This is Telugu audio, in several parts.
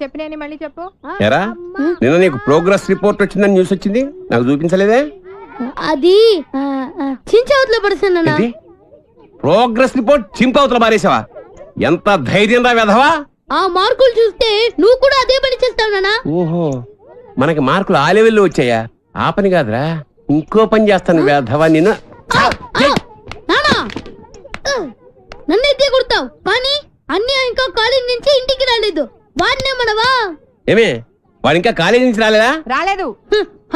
చెప్పినాని మళ్ళీ చెప్పు. ఎరా? నిన్న నీకు ప్రోగ్రెస్ రిపోర్ట్ వచ్చిందని న్యూస్ వచ్చింది. నాకు చూపించలేదే? అది చించవతలో పడుతున్నా ఏంటి? ప్రోగ్రెస్ రిపోర్ట్ చింపవతల మారేసావా ఎంత ధైర్యం రా వెధవా? ఆ మార్కులు చూస్తే నువ్వు కూడా అదే పని చేస్తావు నానా ఓహో మనకి మార్కులు ఆ లెవెల్లో వచ్చాయా? ఆ పని కాదురా. ఇంకో పని చేస్తాను వెధవా నిన్ను. నానా నన్నైతే కొడతావు. కానీ అన్ని ఇంకా కాలేజ్ నుంచి ఇంటికి రాలేదు. వాడినే మనవా ఏమే వాడు ఇంకా కాలేజీ నుంచి రాలేదా? రాలేదు.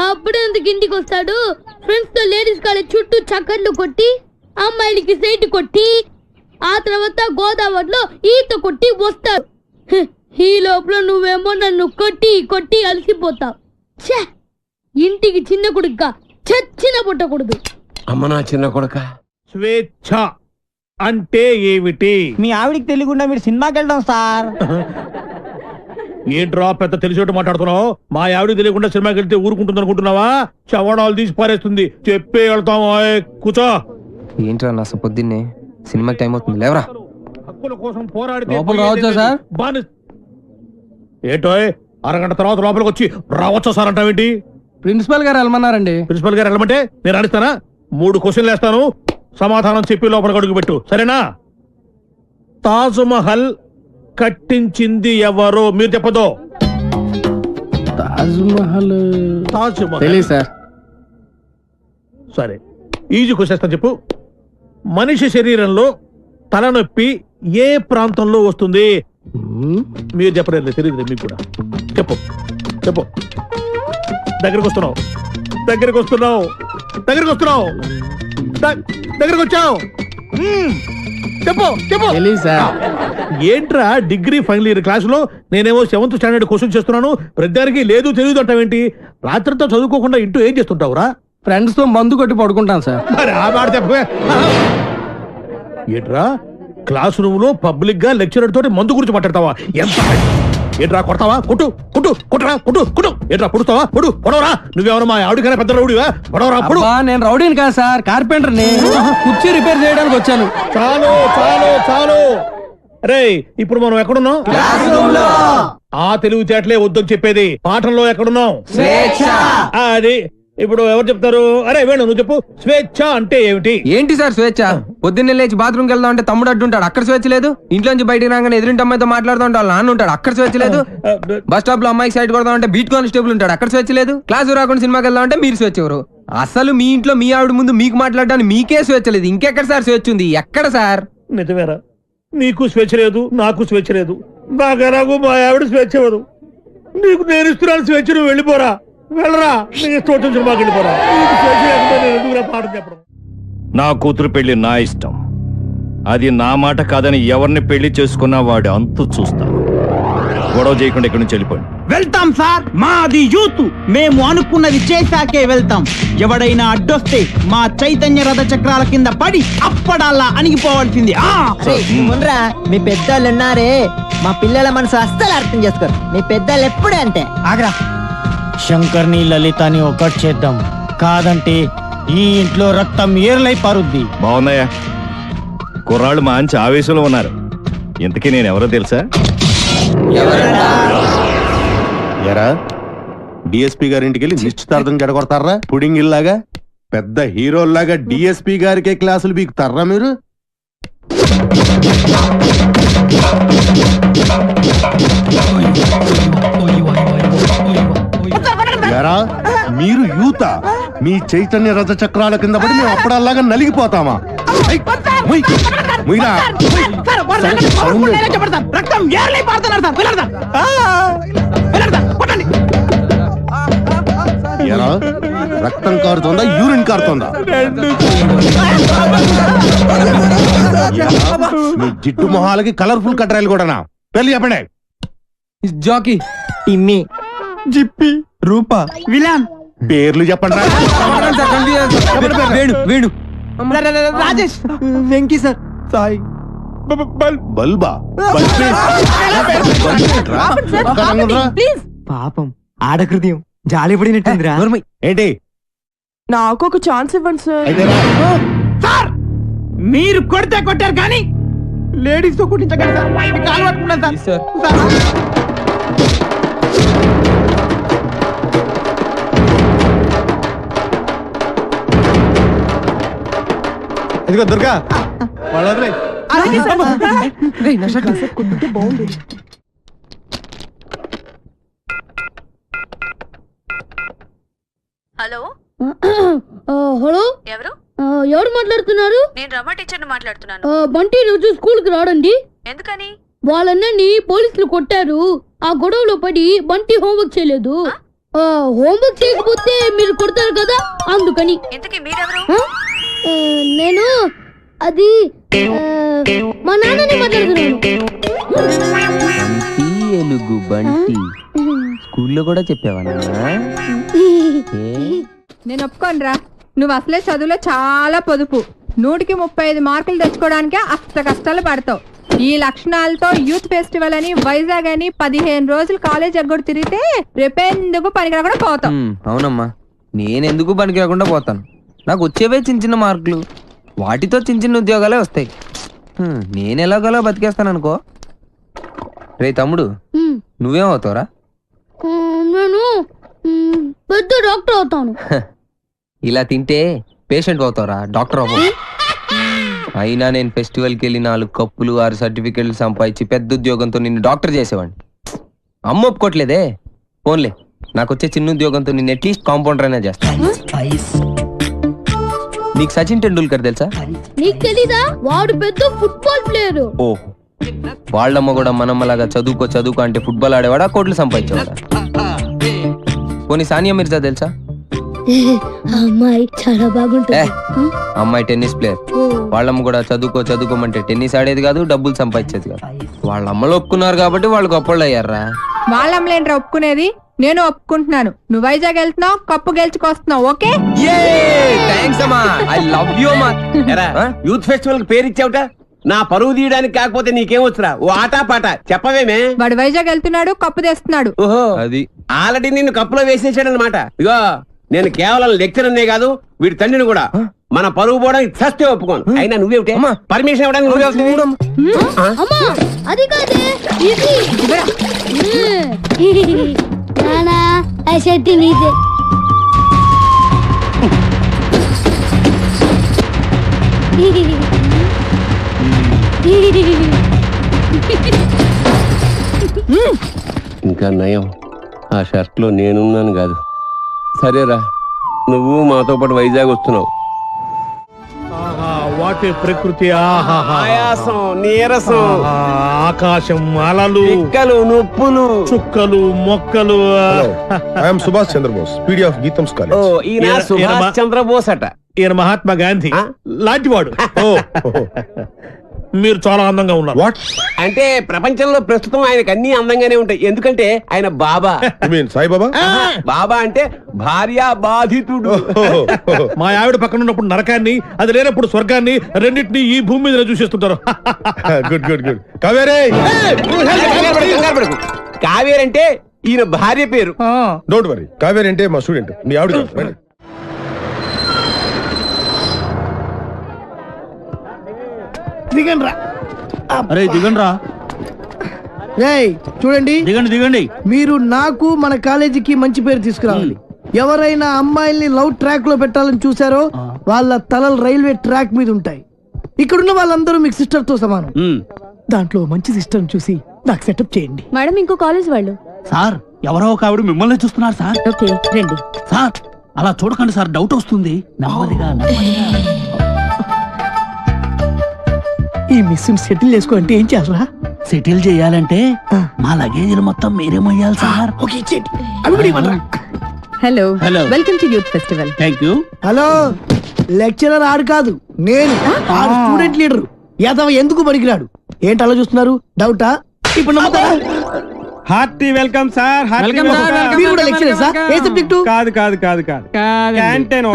అప్పుడే ఎందుకు ఇంటికి వస్తాడు. ఫ్రెండ్స్తో లేడీస్ కాలేజ్ చుట్టూ చక్కర్లు కొట్టి అమ్మాయిలకి సైట్ కొట్టి ఆ తర్వాత గోదావరిలో ఈత కొట్టి వస్తాడు. హ్, ఈ లోపల నువ్వేమో నన్ను కొట్టి కొట్టి అలసిపోతావు ఛే ఇంటికి చిన్న కొడుగ్గా చచ్చిన పుట్టకూడదు. అమ్మ నా చిన్న కొడుక. స్వేచ్ఛ. అంటే ఏమిటి? మీ ఆవిడికి తెలియకుండా మీరు సినిమాకి వెళ్దాం సార్. ఏంట్రా పెద్ద తెలిసేట్టు మాట్లాడుతున్నావు? మా ఆవిడ తెలియకుండా సినిమాకి వెళ్తే ఊరుకుంటుంది అనుకుంటున్నావా చవడాలు తీసి పారేస్తుంది. చెప్పే వెళ్తాం కూర్చో. ఏంట్రా నా పొద్దున్నే? సినిమాకి టైం అవుతుంది. లేవరా. హక్కుల కోసం పోరాడితే లోపల రావచ్చా సార్? బాని- ఏంటోయ్ అరగంట తర్వాత లోపలికి వచ్చి రావచ్చా సార్ అంటావేంటి? ప్రిన్సిపల్ గారు వెళ్ళమన్నారండి. ప్రిన్సిపల్ గారు వెళ్ళమంటే నేను అడుగుతానా మూడు క్వశ్చన్లు వేస్తాను. సమాధానం చెప్పి లోపలికి అడుగు పెట్టు. సరేనా? తాజ్ మహల్ కట్టించింది ఎవరు మీరు చెప్పదో? తాజ్ మహల్ తాజ్ మహల్ తెలియదు సార్. సరే. ఈజీ క్వశ్చన్ చెప్పు. మనిషి శరీరంలో తలనొప్పి ఏ ప్రాంతంలో వస్తుంది? మీరు చెప్పలేదు తెలియదు మీకు కూడా. చెప్పు చెప్పు. దగ్గరికి వస్తున్నావు. దగ్గరికి వస్తున్నావు. దగ్గరికి వస్తున్నావు. దగ్గరికి వచ్చావు. చెప్పు చెప్పు. ఏంట్రా డిగ్రీ ఫైనల్ ఇయర్ క్లాసులో నేనేమో సెవెంత్ స్టాండర్డ్ క్వశ్చన్ చేస్తున్నాను ప్రతిదానికి లేదు తెలియదు అంటావేంటి రాత్రితో చదువుకోకుండా ఇంటూ ఏం చేస్తుంటావురా? ఫ్రెండ్స్తో మందు కొట్టి పడుకుంటాను సార్. మరి ఆ మాట చెప్పే ఏంట్రా? క్లాస్ రూమ్లో పబ్లిక్గా లెక్చరర్ తోటి మందు గురించి మాట్లాడతావా? ఎంత ఏంట్రా కొడతావా? కొట్టు కొట్టు కొట్టరా కొట్టు కొట్టు. ఏంట్రా పొడుస్తావా? పొడు పొడవరా. నువ్వెవరు మా ఆవిడకైనా పెద్ద రౌడివా? పొడవరా పొడు. అబ్బా నేను రౌడీని కాదు సార్ కార్పెంటర్ని కుర్చీ రిపేర్ చేయడానికి వచ్చాను. చాలు చాలు చాలు. రే ఇప్పుడు మనం ఎక్కడున్నాం? ఆ తెలివితేటలే వద్దని చెప్పేది. పాఠంలో ఎక్కడున్నాం? అది ఇప్పుడు ఎవరు చెప్తారు? అరే వేణు నువ్వు చెప్పు. స్వేచ్ఛ అంటే ఏమిటి? ఏంటి సార్ స్వేచ్ఛ? పొద్దున్నే లేచి బాత్రూమ్కి వెళ్దాం అంటే తమ్ముడు అడ్డుంటాడు అక్కడ స్వేచ్ఛ లేదు. ఇంట్లోంచి బయటికి రాగానే ఎదురింటి అమ్మాయితో మాట్లాడుతూ ఉంటాడు. నాన్న ఉంటాడు. అక్కడ స్వేచ్ఛ లేదు. బస్ స్టాప్లో అమ్మాయికి సైడ్ కొడదాం అంటే బీట్ కానిస్టేబుల్ ఉంటాడు. అక్కడ స్వేచ్ఛ లేదు. క్లాస్ రాకుండా సినిమాకి వెళ్దాం అంటే మీరు స్వేచ్ఛ ఎవరు? అసలు మీ ఇంట్లో మీ ఆవిడ ముందు మీకు మాట్లాడడానికి మీకే స్వేచ్ఛ లేదు. ఇంకెక్కడ సార్ స్వేచ్ఛ ఉంది? ఎక్కడ సార్? నిజమేరా. నీకు స్వేచ్ఛ లేదు నాకు స్వేచ్ఛ లేదు. నాకు ఎలాగో మా ఆవిడ స్వేచ్ఛ ఇవ్వదు. నీకు నేను ఇస్తున్నాను స్వేచ్ఛ నువ్వు వెళ్ళిపోరా. వెళ్ళరా. నీ వెళ్ళిపోరా. చెప్పడం? కూతురు పెళ్ళి నా ఇష్టం. అది నా మాట కాదని ఎవరిని పెళ్ళి చేసుకున్నా వాడి అంతు చూస్తాను. గొడవ చేయకుండా ఇక్కడి నుంచి వెళ్ళిపోండి. వెళ్తాం సార్. మాది యూత్. మేము అనుకున్నది చేశాకే వెళ్తాం. ఎవడైనా అడ్డొస్తే మా చైతన్య రథ చక్రాల కింద పడి అప్పడాలా అణిగిపోవాల్సింది. మీ పెద్దోళ్ళు ఉన్నారే. మా పిల్లల మనసు అస్సలు అర్థం చేసుకోరు. మీ పెద్దోళ్ళు ఎప్పుడే అంతే. ఆగ్రా. శంకర్ని లలితని ఒకటి చేద్దాం కాదంటే ఈ ఇంట్లో రక్తం ఏర్లై పారుద్ది బాగున్నాయా కుర్రాళ్ళు మంచి ఆవేశంలో ఉన్నారు ఇంతకీ నేను ఎవరో తెలుసా ఎరా డిఎస్పి గారింటికి వెళ్ళి నిశ్చితార్థం జడగొడతారా పుడింగ్ ఇల్లాగా పెద్ద హీరోల్లాగా డిఎస్పి గారికే క్లాసులు బీకుతారా మీరు ఎరా మీరు యూత. మీ చైతన్య రథ చక్రాల కింద పడి మేము అప్పుడల్లాగా నలిగిపోతామా? రక్తం ఎరా కారుతోందా? యూరిన్ కారుతోందా? మీ జిడ్డు మొహాలకి కలర్ఫుల్ కట్టరాయలు కూడానా? పెళ్ళి చెప్పండి. Jackie Timmy Zippy. Rupa villain. పేర్లు చెప్పండి రా. వేణు వేణు. రాజేష్. వెంకీ సార్ సాయి. బల్బా? పాపం ఆడకృతయం జాలి పడినట్టుందిరా ఏంటి? నాకు ఒక ఛాన్స్ ఇవ్వండి సార్. సార్! మీరు కొడితే కొట్టారు కానీ లేడీస్తో కుట్టించకండి సార్. కాలు పట్టుకున్నాను సార్ ఇదిగో దుర్గా వాళ్ళ హలో? హలో? ఎవరు? ఎవరు మాట్లాడుతున్నారు? నేను రమ టీచర్ని మాట్లాడుతున్నాను. బంటి రోజు స్కూల్కి రాడండి. ఎందుకని? వాళ్ళన్నని పోలీసులు కొట్టారు. ఆ గొడవలో పడి బంటి హోంవర్క్ చేయలేదు. హోంవర్క్ చేయకపోతే మీరు కొడతారు కదా? అందుకని. ఇంతకీ మీరెవరు? నేను అది మా నాన్నని మాట్లాడుతున్నాను. బంటి ఎలుగు బంటి. స్కూల్లో కూడా చెప్పావా నేను ఒప్పుకోనరా. నువ్వు అసలే చదువులో చాలా పొదుపు. నూటికి ముప్పై ఐదు మార్కులు తెచ్చుకోవడానికే అష్ట కష్టాలు పడతావు. ఈ లక్షణాలతో యూత్ ఫెస్టివల్ అని వైజాగ్ అని పదిహేను రోజులు కాలేజ్ ఎగ్గొడు తిరిగితే రేపెందుకు పనికి కూడా పోతావు? అవునమ్మా. నేనెందుకు పనికి రాకుండా పోతాను? నాకు వచ్చేవే చిన్న చిన్న మార్కులు. వాటితో చిన్న చిన్న ఉద్యోగాలే వస్తాయి. హ్మ్, నేను ఎలాగోలా బతికేస్తాను అనుకో రే తమ్ముడు ఉమ్, నువ్వేం అవుతావురా? ఆ, నేను పెద్ద డాక్టర్ అవుతాను. ఇలా తింటే పేషెంట్ అవుతావురా డాక్టర్ అవ్వ. అయినా నేను ఫెస్టివల్కి వెళ్ళి నాలుగు కప్పులు ఆరు సర్టిఫికెట్లు సంపాదించి పెద్ద ఉద్యోగంతో నిన్ను డాక్టర్ చేసేవాడిని. అమ్మ ఒప్పుకోవట్లేదే ఫోన్లే నాకు వచ్చే చిన్న ఉద్యోగంతో నిన్ను అట్లీస్ట్ కాంపౌండర్ అయినా చేస్తాను నీకు సచిన్ టెండూల్కర్ తెలుసా? నీకు తెలీదా? వాడు పెద్ద ఫుట్బాల్ ప్లేయర్ ఓ. వాళ్ళమ్మ కూడా మనమ్మలాగా చదువుకో చదువుకో అంటే ఫుట్బాల్ ఆడేవాడా? కోట్లు సంపాదించేవాడా? పోనీ సానియా మిర్జా తెలుసా? అమ్మాయి చాలా బాగుంటుంది. అమ్మాయి టెన్నిస్ ప్లేయర్ వాళ్ళమ్మ కూడా చదువుకోమంటే టెన్నిస్ ఆడేది కాదు డబ్బులు సంపాదించేది కాదు. వాళ్ళ అమ్మలు ఒప్పుకున్నారు కాబట్టి వాళ్ళు గొప్పళ్ళు అయ్యారా? వాళ్ళ అమ్మలేంట్రా ఒప్పుకునేది? నేను ఒప్పుకుంటున్నాను. నువ్వు వైజాగ్ వెళ్తున్నావు కప్పు గెలుచుకొస్తున్నావు ఓకే? థ్యాంక్స్ అమ్మా. ఐ లవ్ యూ అమ్మా. ఎరా? యూత్ ఫెస్టివల్కి పేరు ఇచ్చావుట? నా పరువు తీయడానికి కాకపోతే నీకేం వచ్చురా ఓ ఆటా పాట. చెప్పవేమే. వాడు వైజాగ్ వెళ్తున్నాడు కప్పు తెస్తున్నాడు. ఓహో. అది. ఆల్రెడీ నిన్ను కప్పులో వేసేసాడు అనమాట ఇగో నేను కేవలం లెక్చరర్నే కాదు వీడి తండ్రిని కూడా. మన పరువు పోవడానికి చస్తే ఒప్పుకోను. అయినా నువ్వేమిటే? అమ్మా. పర్మిషన్ ఇవ్వడానికి నువ్వే వస్తావు అమ్మా అది కాదే ఇది. నానా ఆ షర్ట్ నీదే ఇంకా నయం. ఆ షర్ట్లో నేనున్నాను కాదు. సరేరా నువ్వు మాతో పాటు వైజాగ్ వస్తున్నావు. వాటి ప్రకృతి. ఆయాసం నీరసం. ఆకాశం అలలు. పిక్కలు నొప్పులు. చుక్కలు మొక్కలు. I'm Subhash Chandrabose PD of GITAM's oh college ఈయన ఈయన- సుభాష్ చంద్రబోస్ అట. ఈయన మహాత్మా గాంధీ? లాంటివాడు ఓ. మీరు చాలా అందంగా ఉన్నారు. వాట్ అంటే ప్రపంచంలో ప్రస్తుతం ఆయనకు అన్ని అందంగానే ఉంటాయి. ఎందుకంటే ఆయన బాబా. మీన్ సాయిబాబా? బాబా అంటే భార్య బాధితుడు. మా ఆవిడ పక్కన ఉన్నప్పుడు నరకాన్ని అది లేనప్పుడు స్వర్గాన్ని రెండింటినీ ఈ భూమి మీద చూసేస్తుంటారు. గుడ్ గుడ్ గుడ్ కావేరే! కంగారు పడకు, కంగారు పడకు. కావేరి అంటే ఈయన భార్య పేరు. డోంట్ వరీ కావేరి అంటే మా స్టూడెంట్ మీ ఆవిడ దిగండి రా అరే దిగండి రా రేయ్ చూడండి. దిగండి దిగండి. మీరు నాకు మన కాలేజీకి మంచి పేరు తీసుకురావాలి. ఎవరైనా అమ్మాయిల్ని లవ్ ట్రాక్లో పెట్టాలని చూసారో వాళ్ళ తలలు రైల్వే ట్రాక్ మీద ఉంటాయి. ఇక్కడున్న వాళ్ళందరూ మీకు సిస్టర్తో సమానం దాంట్లో మంచి సిస్టర్ చూసి నాకు సెటప్ చేయండి. మేడం ఇంకో కాలేజ్ వాళ్ళు. సార్ ఎవరో ఒక ఆవిడ మిమ్మల్ని చూస్తున్నారు సార్. ఓకే రండి. సార్ అలా చూడకండి సార్ డౌట్ వస్తుంది. నెమ్మదిగా నెమ్మదిగా. ఈ మిస్ సెటిల్ చేసుకో అంటే ఏం చేయాలరా సెటిల్ చేయాలంటే మా లగేజీలు మొత్తం మీరే మొయ్యాలి సార్. ఓకే ఇచ్చేయండి. అవి కూడా ఇవ్వండి hello Hello. Welcome to youth festival thank you hello lecturer ఆడు కాదు నేను. ఆడు స్టూడెంట్ లీడర్ యాదవ ఎందుకు పనికిరాడు? ఏంటి అలా చూస్తున్నారు? డౌటా ఇప్పుడు నమ్ముతారా? Hearty welcome sir. welcome. మీరు కూడా లెక్చరర్ సార్ ఏ సబ్జెక్టు కాదు కాదు కాదు కాదు. క్యాంటీన్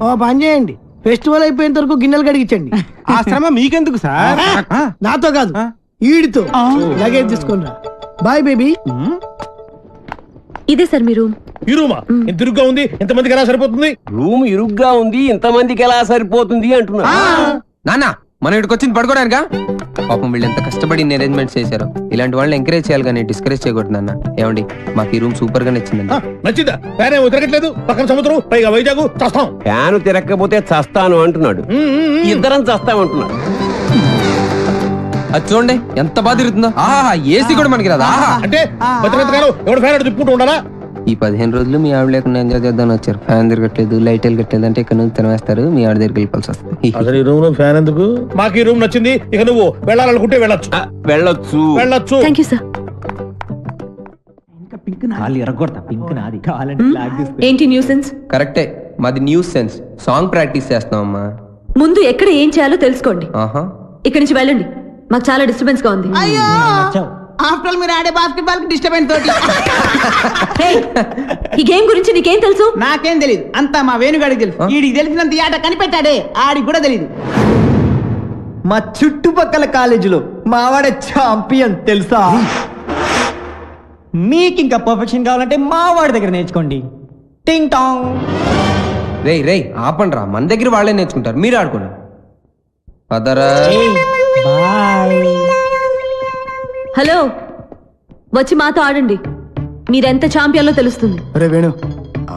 ఓ పని చేయండి. ఫెస్టివల్ అయిపోయేంత వరకు గిన్నెలు కడిగించండి ఆ శ్రమ మీకెందుకు సార్? నాతో కాదు. ఈడితో. లగేజ్ తీసుకొని రా. Bye baby. ఇదే సార్ మీరు ఈ రూమా? ఇంత ఇరుగ్గా ఉంది. ఎంతమందికి ఎలా సరిపోతుంది? రూమ్ ఇరుగ్గా ఉంది ఇంతమందికి ఎలా సరిపోతుంది అంటున్నా. నాన్న మనం ఇక్కడికి వచ్చింది పడుకోవడానికా పాపం వీళ్ళు ఎంత కష్టపడి అరేంజ్మెంట్స్ చేశారు. ఇలాంటి వాళ్ళని ఎంకరేజ్ చేయాలి కానీ డిస్కరేజ్ చేయకూడదు అన్న ఏమండి మాకు ఈ రూమ్ సూపర్గా నచ్చిందండి నచ్చిందా? ఫ్యాన్ ఏమో తిరగట్లేదు పక్కన సముద్రం పైగా వైజాగ్ చస్తాం. ఫ్యాను తిరగకపోతే చస్తాను అంటున్నాడు. ఇద్దరం చస్తామంటున్నాడు అది చూడండి ఎంత బాగా తిరుగుతుందో. ఆహా ఏసీ కూడా మనకి రాదు? ఆహా. అంటే ఎవడు ఫ్యాన్ తిప్పుకుంటూ ఉండాలా? ఈ పదిహేను రోజులు మీ ఆవిడ లేకుండా ఎంజాయ్ చేద్దామని వచ్చారు. ఫ్యాన్ తిరగట్లేదు లైట్ వెళ్ళట్లేదు అంటే ఇక్కడ నుంచి తినవేస్తారు మీ ఆవిడ దగ్గరికి వెళ్ళిపోవాల్సి వస్తుంది. అసలు ఈ రూమ్లో ఫ్యాన్ ఎందుకు? మాకు ఈ రూమ్ నచ్చింది ఇక నువ్వు వెళ్ళాలనుకుంటే వెళ్ళొచ్చు. వెళ్ళొచ్చు. వెళ్ళొచ్చు. థ్యాంక్ యూ సార్ ఏంటి న్యూసెన్స్ కరెక్టే మాది న్యూస్ సెన్స్. సాంగ్ ప్రాక్టీస్ చేస్తున్నామమ్మా. ముందు ఎక్కడ ఏం చేయాలో తెలుసుకోండి. ఆహా. ఇక్కడి నుంచి వెళ్ళండి. మాకు చాలా డిస్టర్బెన్స్గా ఉంది ఆఫ్టర్ మీరు ఆడే బాస్కెట్బాల్ డిస్టర్బెన్స్ తోటి. Hey, ఈ గేమ్ గురించి నీకేం తెలుసు? నాకేం తెలియదు అంతా మా వేణుగాడికి తెలుసు. వీడికి తెలిసినంత ఈ ఆట కనిపెట్టాడే. ఆడికి కూడా తెలియదు మా చుట్టుపక్కల కాలేజీలో మావాడే ఛాంపియన్ తెలుసా? మీకు ఇంకా పర్ఫెక్షన్ కావాలంటే మావాడి దగ్గర నేర్చుకోండి. టింగ్ టాంగ్ రేయ్ రేయ్ ఆపండి రా మన దగ్గర వాళ్ళే నేర్చుకుంటారు. మీరు ఆడుకోండి. పదరా. బాయ్ హలో వచ్చి మాతో ఆడండి మీరెంత ఛాంపియన్లో తెలుస్తుంది అరే వేణు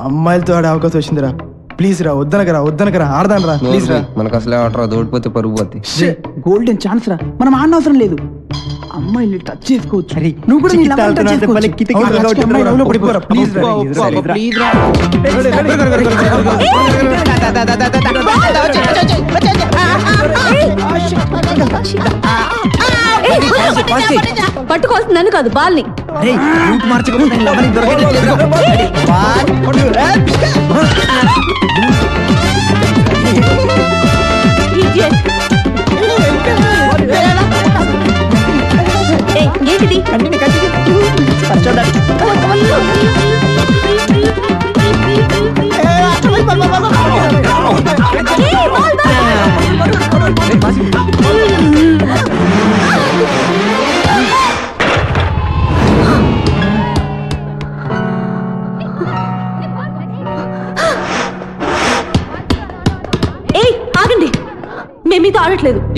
అమ్మాయిలతో ఆడే అవకాశం వచ్చిందిరా ప్లీజ్ రా వద్దనకరా వద్దనకరా ఆడదాను రా ప్లీజ్ రా మనకు అసలే ఆట రాదు ఓడిపోతే పరుగు పోద్ది గోల్డెన్ ఛాన్స్ రా మనం ఆడనవసరం లేదు అమ్మాయిని టచ్ చేసుకోవచ్చు నువ్వు కూడా నీ భలే చేసుకోవచ్చు. అమ్మాయి పడిపోరా. ప్లీజ్ రా, ప్లీజ్ రా. పట్టుకోవాల్సింది నన్ను కాదు బాల్ని రేయ్,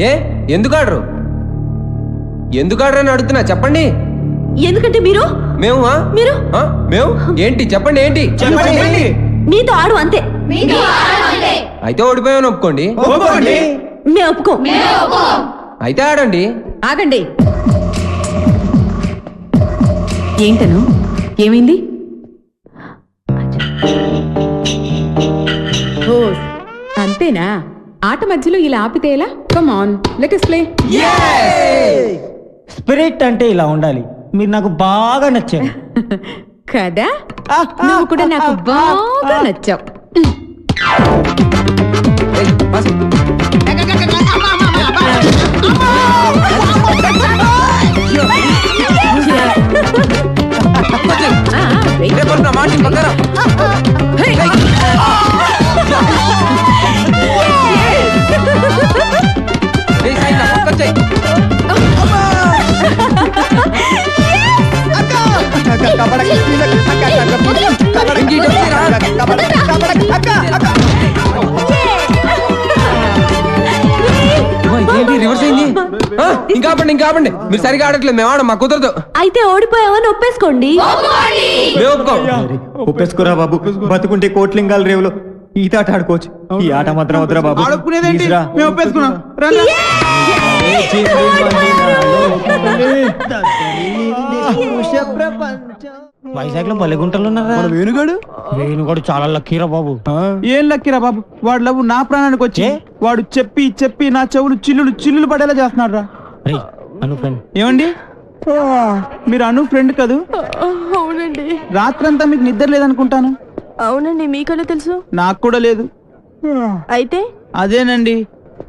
ఏ? ఎందుకు ఆడరు? ఎందుకు ఆడరని అడుగుతున్నా? చెప్పండి. ఎందుకంటే మీరు? మేము? మీరు? మేము? ఏంటి? చెప్పండి ఏంటి? చెప్పండి మీతో ఆడు అంతే. అయితే ఓడిపోయామని ఒప్పుకోండి. మేము ఒప్పుకో. అయితే ఆడండి. ఆగండి. ఏంటను? ఏమైంది? అంతేనా? ఆట మధ్యలో ఇలా ఆపితే ఎలా? Come on let us play spirit అంటే ఇలా ఉండాలి. మీరు నాకు బాగా నచ్చారు. కదా? నువ్వు కూడా నాకు బాగా నచ్చావు. పడుతున్నా, రివర్స్ అయింది ఆ, ఇంకా ఆపండి ఇంకా ఆపండి మీరు సరిగా ఆడట్లేదు మేము ఆడం మా కుదరదు అయితే ఓడిపోయావని ఒప్పేసుకోండి మేము ఒప్పుకోం ఒప్పేసుకోరా బాబు బతుకుంటే కోట్లింగాల రేవులో ఈత ఆట ఆడుకోవచ్చు ఈ ఆట మాత్రం వద్దురా బాబు ఆడుకునేదేంటి Please రా. మేము ఒప్పేసుకున్నాం రండి వైజాగ్లో భలే గుంటలు ఉన్నారా వేణుగాడు? వేణుగాడు చాలా లక్కీరా బాబు. ఏం లక్కిరా బాబు? వాడు లవ్ నా ప్రాణానికి వచ్చి వాడు చెప్పి చెప్పి నా చెవులు చిల్లులు చిల్లులు పడేలా చేస్తున్నాడు రా అను ఫ్రెండ్ ఏమండి? మీరు అను ఫ్రెండ్ కదూ? అవునండి. రాత్రంతా మీకు నిద్ర లేదనుకుంటాను. అవునండి మీకన్నా తెలుసు? నాకు కూడా లేదు. అయితే? అదేనండి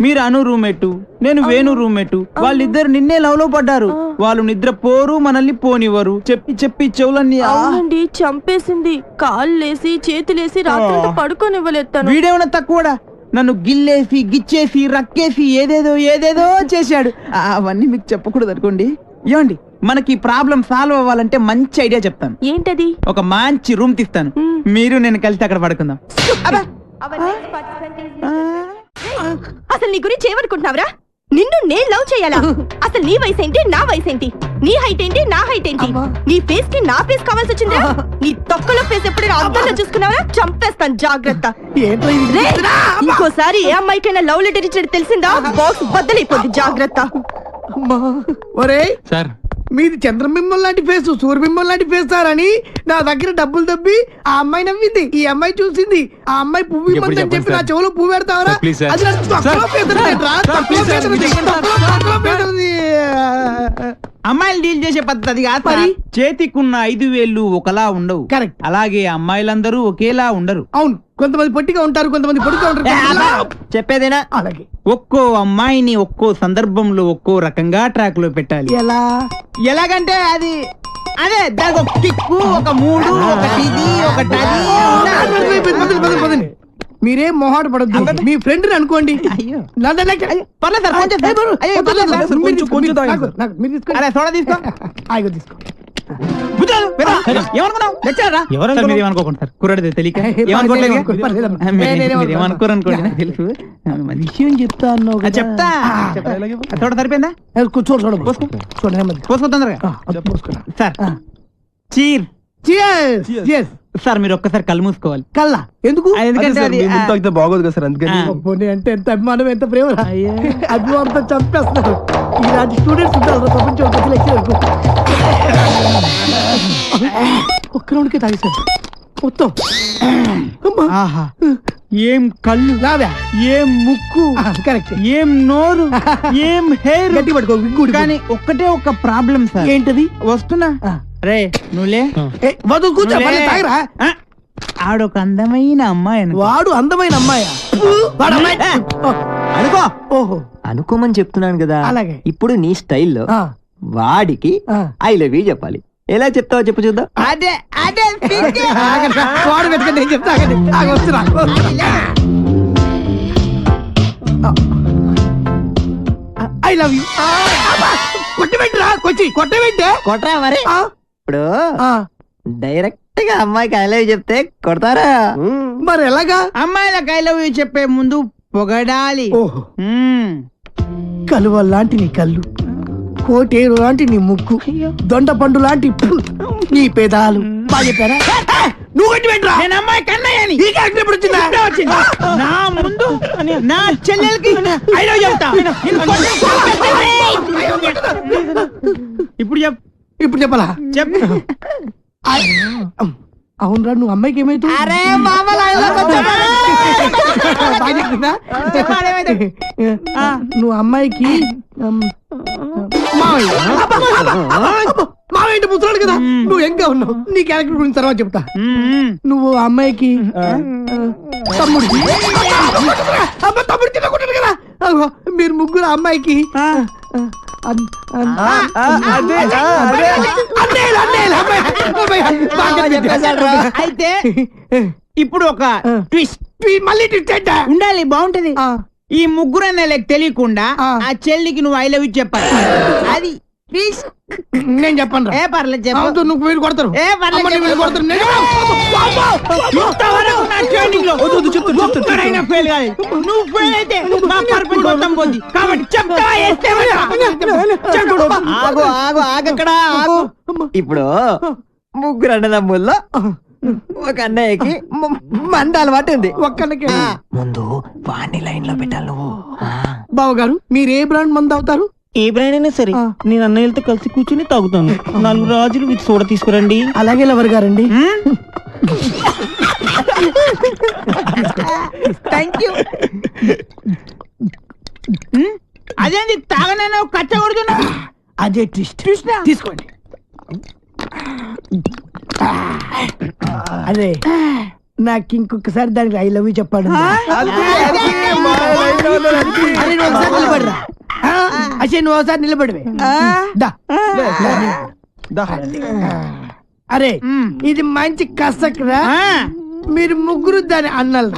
మీరు అను రూమ్మేట్ నేను వేణు రూమ్మేట్ వాళ్ళిద్దరు నిన్నే లవ్లో పడ్డారు వాళ్ళు నిద్ర పోరు మనల్ని పోనివ్వరు. చెప్పి చెప్పి చెవులన్నీ. అవునండి చంపేసింది. కాళ్ళు లేసి చేతులేసి రాత్రంతా పడుకోనివ్వలేదు తను. వీడేమన్నా తక్కువడా? నన్ను గిల్లేసి గిచ్చేసి రక్కేసి ఏదేదో ఏదేదో చేశాడు. ఆ, అవన్నీ మీకు చెప్పకూడదు అనుకోండి. ఏమండి మనకి ప్రాబ్లం సాల్వ్ అవ్వాలంటే మంచి ఐడియా చెప్తాను. ఏంటది? ఒక మంచి రూమ్ తీస్తాను. మీరు నేను కలిసి అక్కడ పడుకుందాం. అసలు నీ గురించి ఏమనుకుంటున్నావురా? నిన్ను నేను లవ్ చేయాలా? అసలు నీ వయసు ఏంటి నా వయసు ఏంటి నీ హైట్ ఏంటి నా హైట్ ఏంటి? నీ ఫేస్కి నా ఫేస్ కావాల్సి వచ్చిందా? నీ తొక్కలో ఫేస్ ఎప్పుడైనా అద్దంలో చూసుకున్నావా? చంపేస్తాను జాగ్రత్త. ఇంకోసారి ఏ అమ్మాయికైనా లవ్ లెటర్ ఇచ్చేది తెలిసిందా? బాక్స్ బద్దలైపోద్ది జాగ్రత్త. సార్ మీది చంద్రబింబం లాంటి ఫేస్ సూర్యబింబం లాంటి ఫేస్ సార్ అని నా దగ్గర డబ్బులు దబ్బి ఆ అమ్మాయి నవ్వింది. ఈ అమ్మాయి చూసింది. ఆ అమ్మాయి పువ్వు చెప్పండి చెప్పి నా. చెవులో పువ్వు పెడతావరా. అది. అమ్మాయిలు డీల్ చేసే పద్ధతి కాదు సార్. చేతికున్న ఐదు వేళ్ళు ఒకలా ఉండవు. కరెక్ట్ అలాగే అమ్మాయిలందరూ ఒకేలా ఉండరు. అవును. కొంతమంది పొట్టిగా ఉంటారు కొంతమంది పొడుగా ఉంటారు. చెప్పేదేనా? అలాగే. ఒక్కో అమ్మాయిని ఒక్కో సందర్భంలో ఒక్కో రకంగా ట్రాక్లో పెట్టాలి. ఎలా? ఎలాగంటే అది అదే దానికి ఒక కిక్కు ఒక మూడు ఒక ఇది ఒకటి అది పదండి, పదండి, పదండి, పదండి. మీరేం మొహాట పడద్దు. మీ ఫ్రెండ్ అనుకోండి. నన్ను లెక్క- పర్లేదు సార్, కొంచెం ఏ, బరు, అయ్యో, వద్దు, పర్లేదు వద్దు, సార్, వద్దు, మీరు కొంచెం, తీసుకో, కొంచెం మీరు- తాగండి నాకు- నాకు- మీరు తీసుకోండి. అరే సోడా తీసుకో. ఆగో తీసుకో. బుజ్జాలు, వెదా, ఏమనుకున్నావు మీరు కుర్రాడిదే తెలియక ఏమనుకోరు అనుకోండి తెలుసు విషయం చెప్తా అన్నావు చెప్తా చూడ సరిపోయిందా కూర్చో చూడ పోసుకో చూడండి నెమ్మది పోసుకో తొందరగా పోసుకో సార్ చీర్ Cheers. సార్ మీరు ఒక్కసారి కళ్ళు మూసుకోవాలి కల్లా ఎందుకు ఎందుకంటే బాగోదు కదా సార్ అందుకని అంటే ఎంత అభిమానం ఎంత ప్రేమ అభిమానంతో చంపేస్తున్నారు ఇలాంటి స్టూడెంట్స్ ఉంటారు ప్రపంచం ఒక్క రౌండ్కే తాగేశారు. మొత్తం. అమ్మా. ఆహా. ఏం కళ్ళు? రావా ఏం ముక్కు? కరెక్ట్. ఏం నోరు? ఏం హెయిర్? గట్టి పట్టుకో కానీ ఒక్కటే ఒక ప్రాబ్లం సార్. ఏంటది? వస్తున్నా. రే నువ్వులే. ఏ, వద్దు కూర్చో మళ్ళీ తాగరా? ఆ, ఆడొక అందమైన అమ్మాయి అనుకో. వాడు అందమైన అమ్మాయా? వాడు అమ్మాయి అనుకో. ఓహో. అనుకోమని చెప్తున్నాను కదా. అలాగే. ఇప్పుడు నీ స్టైల్లో ఆ, వాడికి ఆ. ఐ లవ్ యూ చెప్పాలి. ఎలా చెప్తావో చెప్పు చూద్దాం. అదే అదే. వాడు పెట్టుకొని నేను చెప్తా వస్తున్నా. ఐ లవ్ యూ కొట్టబెట్టురా కొచ్చి కొట్టబెట్టే కొట్రా మరి. ఇప్పుడు ఆ. డైరెక్ట్గా అమ్మాయికి ఐ లవ్ యూ చెప్తే కొడతారా? మరి ఎలాగా? అమ్మాయిలకు ఐ లవ్ యూ చెప్పే ముందు పొగడాలి. కలువ లాంటి నీ కళ్ళు. కోటేరు లాంటి నీ ముక్కు దొండ పండు లాంటి నీ పెదాలు. బాగా చెప్పారా? నువ్వు కొట్టి పెట్టరా. నేను అమ్మాయి కన్నయ్యని వచ్చిందా ఇప్పుడే వచ్చింది. నా ముందు నా చెల్లెలకి ఐ లవ్ చెప్తా. ఇప్పుడు చెప్ ఇప్పుడు చెప్పాలా? చెప్పు. అవునరా నువ్వు అమ్మాయికి ఏమైతే అరే మామలా నువ్వు అమ్మాయికి అంటే ముసలాడు కదా నువ్వు ఎంగా ఉన్నావు నీ క్యారెక్టర్ గురించి తర్వాత చెప్తా నువ్వు అమ్మాయికి ఆ, తమ్ముడు అబ్బా, తమ్ముడు కింద మీరు ముగ్గురు అమ్మాయికి అన్- అన్-. అయితే ఇప్పుడు ఒక. ట్విస్ట్ ట్వీ- మళ్ళీ ట్విస్ట్? ఉండాలి బాగుంటది ఆ, ఈ ముగ్గురు అన్నయ్యలకు తెలియకుండా ఆ. చెల్లికి నువ్వు ఐ లవ్ చెప్పాలి అది ట్విస్ట్ నేను చెప్పను రా. ఏ పర్లేదు చెప్పు. నువ్వు వీళ్ళు కొడతారు. ఏ పర్లేదు అమ్మ, చెప్పు. వీళ్ళు కొడతారు. నేను చెప్పను. ఇంతవరకు నా ట్రైనింగ్లో ఒక్కడైనా fail కాలేదు. నువ్వు ఫెయిల్ అయితే మా పర్పస్ మొత్తం పోద్ది. కాబట్టి చెప్తా వేస్తే చెప్పుడు ఆగు ఆగు ఆగక్కడ ఆగు. ఇప్పుడు ముగ్గురు అన్నదమ్ముల్లో ఒక అన్నయ్యకి మంద అలవాటు ఉంది. ఒక్కళ్ళకే ముందు వాణ్ణి లైన్లో పెట్టాలి నువ్వు. బావ గారు మీరు ఏ బ్రాండ్ మంది అవుతారు? ఏ బ్రాండ్ అయినా సరే నేను అన్నయ్యలతో కలిసి కూర్చుని తాగుతాను. నాలుగు రాజులు వీటి సోడ తీసుకురండి. అలాగే లవర్ గారండి. థ్యాంక్ యూ అదేంటి తాగనైనా కచ్చ కొడుతున్నా? అదే ట్విస్ట్. తీసుకోండి. అదే నాకు ఇంకొకసారి దానికి ఐ లవ్ యూ చెప్పాడు అసే నువ్వు ఒకసారి నిలబడివే. దా. అరే ఇది మంచి కసక్రా మీరు ముగ్గురు దాని అన్నలు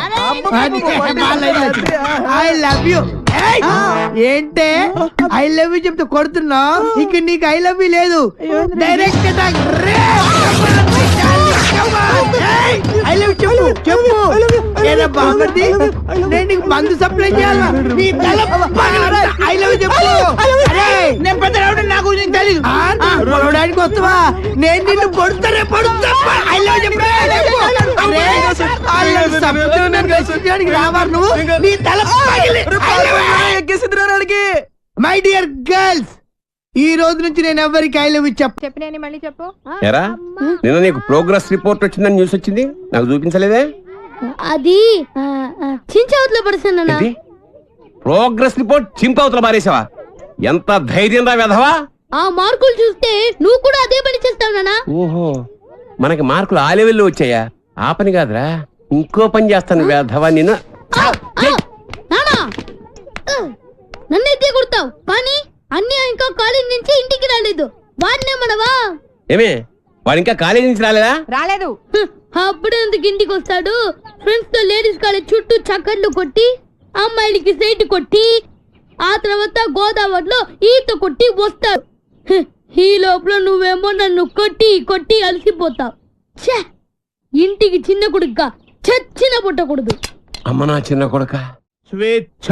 ఐ లవ్ యూ ఏంటే? ఐ లవ్ యూ చెప్తే కొడుతున్నావు? ఇక నీకు ఐ లవ్ యూ లేదు. డైరెక్ట్ ఐ లవ్ చెప్పు చెప్పు. నేను నీకు మందు సప్లై చేయాలా? నీ తల love you చెప్పు. అరే నేను పెద్ద రౌడీ నాకు పొడవడానికి వస్తావా? నేను నిన్ను పొడుతానే పొడుతా ఐ లవ్ చెప్పు. రావాలి నువ్వు? నీ తల పగిలి. ఎక్కేసింది మై డియర్ గర్ల్స్ ఈ రోజు నుంచి నేను ఎవరికి ఐ లవ్ చెప్పు చెప్పినని మళ్ళీ చెప్పు. ఎరా? నిన్న నీకు ప్రోగ్రెస్ రిపోర్ట్ వచ్చిందని న్యూస్ వచ్చింది? నాకు చూపించలేదే? అది చించవతలో పడుతున్నా ప్రోగ్రెస్ రిపోర్ట్ చింపవతల మారేసావా ఎంత ధైర్యం రా వెధవా? ఆ మార్కులు చూస్తే నువ్వు కూడా అదే పని చేస్తావు నానా ఓహో మనకి మార్కులు ఆ లెవెల్లో వచ్చాయా? ఆ పని కాదురా. ఇంకో పని చేస్తాను వెధవా నిన్ను. నన్నైతే కొడతావు కానీ అన్ని ఇంకా కాలేజ్ నుంచి ఇంటికి రాలేదు. వాడినే మనవా ఏమే వాడు ఇంకా కాలేజీ నుంచి రాలేదా? రాలేదు. అప్పుడే ఎందుకు ఇంటికి వస్తాడు. ఫ్రెండ్స్తో లేడీస్ కాలేజ్ చుట్టూ చక్కర్లు కొట్టి అమ్మాయిలకి సైట్ కొట్టి ఆ తర్వాత గోదావరిలో ఈత కొట్టి వస్తాడు. హ్, ఈ లోపల నువ్వేమో నన్ను కొట్టి కొట్టి అలసిపోతావు. ఛే! ఇంటికి చిన్న కొడుగ్గా చచ్చిన పుట్టకూడదు అమ్మ నా చిన్న కొడుక? స్వేచ్ఛ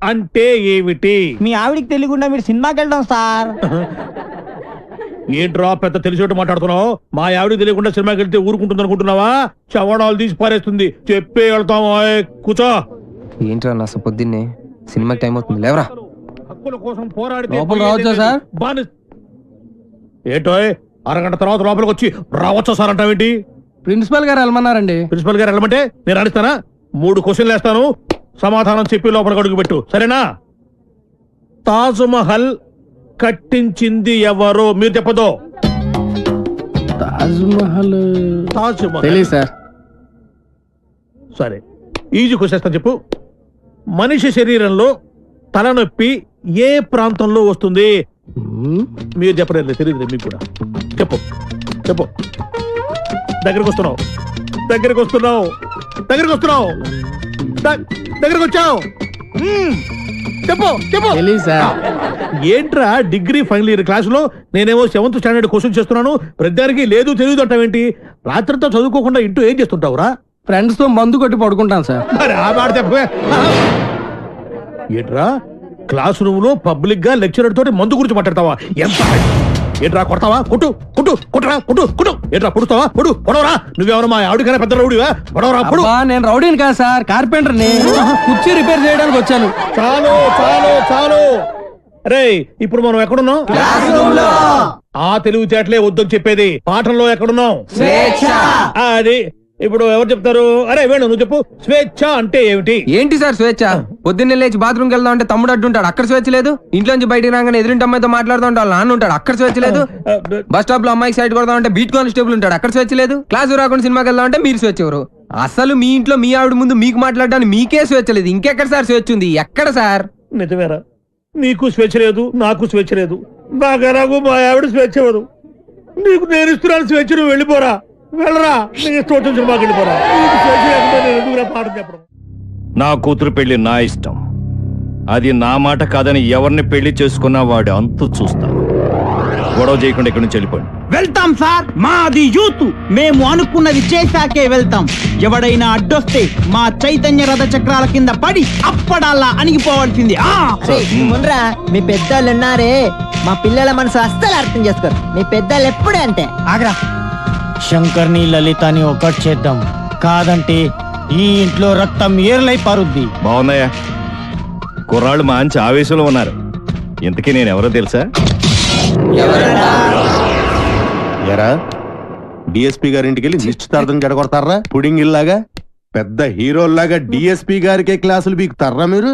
అంటే ఏమిటి? మీ ఆవిడికి తెలియకుండా మీరు సినిమాకి వెళ్దాం సార్. ఏంట్రా పెద్ద తెలిసేట్టు మాట్లాడుతున్నావు? మా ఆవిడ తెలియకుండా సినిమాకి వెళ్తే ఊరుకుంటుంది అనుకుంటున్నావా చవడాలు తీసి పారేస్తుంది. చెప్పే వెళ్తాం కూర్చో. ఏంట్రా నా పొద్దున్నే? సినిమాకి టైం అవుతుంది. లేవరా. హక్కుల కోసం పోరాడితే సార్? ఏంటోయ్ అరగంట తర్వాత లోపలికి వచ్చి రావచ్చా సార్ అంటావేంటి? ప్రిన్సిపల్ గారు వెళ్ళమన్నారండి. ప్రిన్సిపల్ గారు వెళ్ళమంటే నేను అడిస్తానా మూడు క్వశ్చన్లు వేస్తాను. సమాధానం చెప్పి లోపలికి అడుగు పెట్టు సరేనా? తాజ్ మహల్ కట్టించింది ఎవరు? మీరు చెప్పదు. తాజ్ మహల్ తాజ్ మహల్ తెలియదు సార్. సరే. ఈజీ క్వశ్చన్ చెప్పు. మనిషి శరీరంలో తలనొప్పి ఏ ప్రాంతంలో వస్తుంది? మీరు చెప్పలేదు తెలియదు మీకు కూడా. చెప్పు. చెప్పు. దగ్గరికి వస్తున్నావు. దగ్గరికి వస్తున్నావు. దగ్గరికి వస్తున్నావు. ద- దగ్గరికి వచ్చావు. మ్మ్. చెప్పు చెప్పు. ఏంట్రా డిగ్రీ ఫైనల్ ఇయర్ క్లాసులో నేనేమో సెవెంత్ స్టాండర్డ్ క్వశ్చన్ చేస్తున్నాను ప్రతిదానికి లేదు తెలియదు అంటావేంటి రాత్రంతా చదువుకోకుండా ఇంటూ ఏం చేస్తుంటావురా? ఫ్రెండ్స్తో మందు కొట్టి పడుకుంటాను సార్. మరి ఆ మాట చెప్పవే ఏంట్రా? క్లాస్ రూమ్లో పబ్లిక్గా లెక్చరర్ తోటి మందు గురించి మాట్లాడతావా? ఎంత ఏంట్రా కొడతావా? కొట్టు కొట్టు కొట్టరా కొట్టు కొట్టు. ఏంట్రా పొడుస్తావా? పొడు పొడవరా. నువ్వెవరు మా ఆవిడకైనా పెద్ద రౌడివా? పొడవరా పొడు. అబ్బా, నేను రౌడీని కాదు సార్ కార్పెంటర్ని కుర్చీ రిపేర్ చేయడానికి వచ్చాను. చాలు చాలు చాలు. రే ఇప్పుడు మనం ఎక్కడున్నాం? ఆ తెలివితేటలే వద్దని చెప్పేది పాఠంలో ఎక్కడున్నాం? అది ఇప్పుడు ఎవరు చెప్తారు? అరే వేణు నువ్వు చెప్పు. స్వేచ్ఛ అంటే ఏమిటి? ఏంటి సార్ స్వేచ్ఛ? పొద్దున్నే లేచి బాత్రూమ్కి వెళ్దాం అంటే తమ్ముడు అడ్డుంటాడు. అక్కడ స్వేచ్ఛ లేదు. ఇంట్లోంచి బయటికి రాగానే ఎదురింటి అమ్మాయితో మాట్లాడుతూ ఉంటాడు. వాళ్ళ నాన్న ఉంటాడు. అక్కడ స్వేచ్ఛ లేదు. బస్ స్టాప్లో అమ్మాయికి సైడ్ కొడదాం అంటే బీట్ కానిస్టేబుల్ ఉంటాడు. అక్కడ స్వేచ్ఛ లేదు. క్లాస్ రాకుండా సినిమాకి వెళ్దాం అంటే మీరు స్వేచ్ఛ ఎవరు? అసలు మీ ఇంట్లో మీ ఆవిడ ముందు మీకు మాట్లాడడానికి మీకే స్వేచ్ఛ లేదు. ఇంకెక్కడ సార్ స్వేచ్ఛ ఉంది? ఎక్కడ సార్? నిజమేరా. నీకు స్వేచ్ఛ లేదు నాకు స్వేచ్ఛ లేదు. నాకు ఎలాగో మా ఆవిడ స్వేచ్ఛ ఇవ్వదు. నీకు నేను ఇస్తున్నాను స్వేచ్ఛ నువ్వు వెళ్ళిపోరా. వెళ్ళరా. సినిమాకి వెళ్ళిపోరా. పాఠం చెప్పడం? నా కూతురు పెళ్ళి నా ఇష్టం. అది నా మాట కాదని ఎవరిని పెళ్ళి చేసుకున్నా వాడి అంతు చూస్తాను. గొడవ చేయకుండా ఇక్కడి నుంచి వెళ్ళిపోండి. వెళ్తాం సార్. మాది యూత్. మేము అనుకున్నది చేశాకే వెళ్తాం. ఎవడైనా అడ్డొస్తే మా చైతన్య రథ చక్రాల కింద పడి అప్పడాలా అణిగిపోవాల్సింది. ఆ! ముండ్రా మీ పెద్దోళ్ళు ఉన్నారే మా పిల్లల మనసు అస్సలు అర్థం చేసుకోరు. మీ పెద్దోళ్ళు ఎప్పుడే అంతే? ఆగ్రా. శంకర్ని లలితని ఒకటి చేద్దాం. కాదంటే ఈ ఇంట్లో రక్తం ఏర్లై పారుద్ది. బాగున్నాయా? కుర్రాళ్ళు మంచి ఆవేశంలో ఉన్నారు. ఇంతకీ నేను ఎవరో తెలుసా ఎరా? డిఎస్పి గారి ఇంటికి వెళ్ళి నిశ్చితార్థం జడగొడతారా పుడింగ్ ఇల్లాగా పెద్ద హీరోల్లాగా డిఎస్పి గారికే క్లాసులు బీకుతారా మీరు?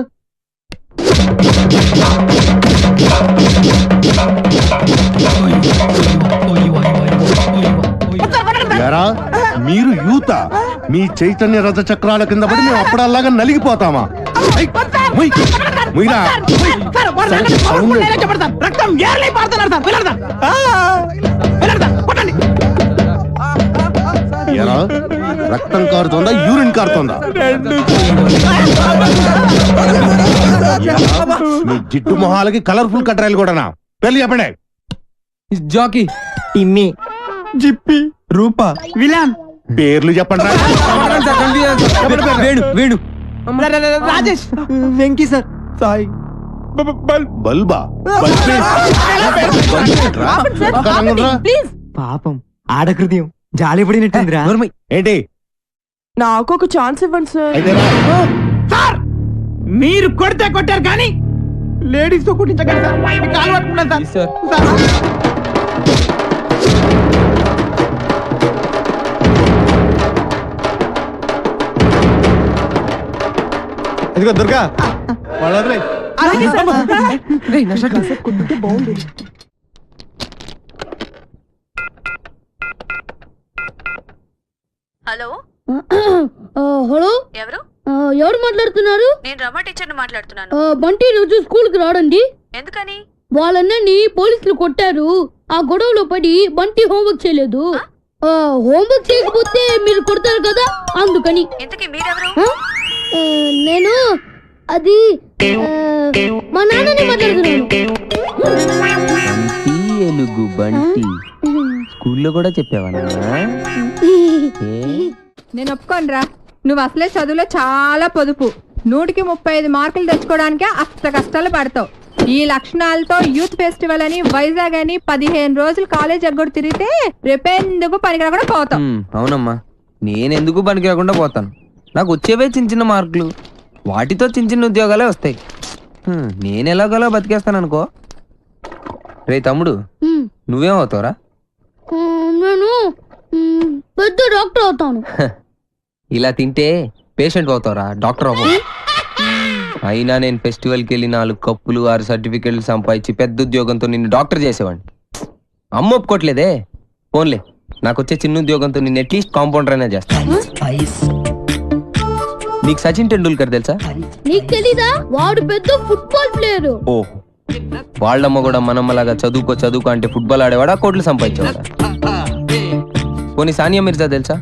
ఎరా మీరు యూత. మీ చైతన్య రథ చక్రాల కింద పడి మేము అప్పుడల్లాగా నలిగిపోతామా? రక్తం. ఎరా కారుతోందా? యూరిన్ కారుతోందా? మీ జిట్టు మొహాలకి కలర్ఫుల్ కట్రాయలు కూడానా? పెళ్ళి చెప్పండి Jackie Timmy Zippy. Rupa villain. పేర్లు చెప్పండి వేణు వేణు. రాజేష్. వెంకీ సార్. సాయి. బల్బా? ప్లీజ్. పాపం ఆడ హృదయం జాలి పడినట్టుందిరా. ఏంటి? నాకు ఒక ఛాన్స్ ఇవ్వండి సార్. సార్! మీరు కొడితే కొట్టారు కానీ లేడీస్తో కుట్టించగలరు సార్ ఇదిగో దుర్గా. వాళ్ళ హలో? హలో? ఎవరు? ఎవరు మాట్లాడుతున్నారు? నేను రమ టీచర్ మాట్లాడుతున్నాను. బంటి రోజు స్కూల్కి రాడండి. ఎందుకని? వాళ్ళన్నని పోలీసులు కొట్టారు. ఆ గొడవలో పడి బంటి హోంవర్క్ చేయలేదు. హోంవర్క్ చేయకపోతే మీరు కొడతారు కదా? అందుకని. ఇంతకీ మీరెవరు? నేను అది మా నాన్నని మాట్లాడుతున్నాను. ఎలుగు బంటి. స్కూల్లో కూడా చెప్పావా నేను ఒప్పుకోనరా. నువ్వు అసలే చదువులో చాలా పొదుపు. నూటికి ముప్పై ఐదు మార్కులు తెచ్చుకోవడానికే అస్త కష్టాలు పడతావు. ఈ లక్షణాలతో యూత్ ఫెస్టివల్ అని వైజాగ్ అని పదిహేను రోజులు కాలేజ్ ఎగ్గొడు తిరిగితే రేపెందుకు పనికి కూడా పోతావు? అవునమ్మా. నేనెందుకు పనికి రాకుండా పోతాను? నాకు వచ్చేవే చిన్న చిన్న మార్కులు. వాటితో చిన్న చిన్న ఉద్యోగాలే వస్తాయి. హ్మ్, నేను ఎలాగోలా బతికేస్తాను అనుకో రే తమ్ముడు ఉమ్, నువ్వేం అవుతావురా? ఆ, నేను ఉమ్, పెద్ద డాక్టర్ అవుతాను. ఇలా తింటే పేషెంట్ అవుతావురా డాక్టర్ అవ్వవు అయినా నేను ఫెస్టివల్కి వెళ్ళి నాలుగు కప్పులు ఆరు సర్టిఫికెట్లు సంపాదించి పెద్ద ఉద్యోగంతో నిన్ను డాక్టర్ చేసేవాడిని. అమ్మ ఒప్పుకోవట్లేదే ఫోన్లే నాకు వచ్చే చిన్న ఉద్యోగంతో నిన్ను అట్లీస్ట్ కాంపౌండర్ అయినా చేస్తాను నీకు సచిన్ టెండూల్కర్ తెలుసా? నీకు తెలీదా? వాడు పెద్ద ఫుట్బాల్ ప్లేయర్ ఓ వాళ్ళమ్మ కూడా మనమ్మలాగా చదువుకో చదువుకో అంటే ఫుట్బాల్ ఆడేవాడా? కోట్లు సంపాదించేవాడా? పోనీ సానియా మిర్జా తెలుసా?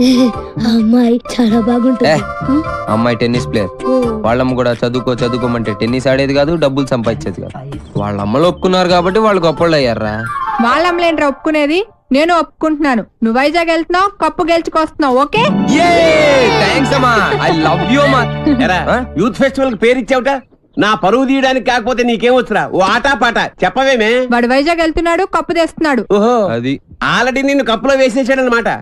అమ్మాయి చాలా బాగుంటుంది. అమ్మాయి టెన్నిస్ ప్లేయర్. వాళ్ళమ్మ కూడా చదువుకో చదువుకోమంటే టెన్నిస్ ఆడేది కాదు డబ్బులు సంపాదించేది కాదు. వాళ్ళ అమ్మలు ఒప్పుకున్నారు కాబట్టి వాళ్ళు గొప్పళ్ళు అయ్యారా? వాళ్ళ అమ్మలేంట్రా ఒప్పుకునేది? నేను ఒప్పుకుంటున్నాను. నువ్వు వైజాగ్ వెళ్తున్నావు కప్పు గెలుచుకొస్తున్నావు ఓకే? థ్యాంక్స్ అమ్మా. ఐ లవ్ యూ అమ్మా. యూత్ ఫెస్టివల్కి పేరు ఇచ్చావుట? నా పరువు తీయడానికి కాకపోతే నీకేం వచ్చురా ఓ ఆటా పాట చెప్పవేమే? వాడు వైజాగ్ వెళ్తున్నాడు కప్పు తెస్తున్నాడు. ఓహో. అది. ఆల్రెడీ నిన్ను కప్పులో వేసేసాడనమాట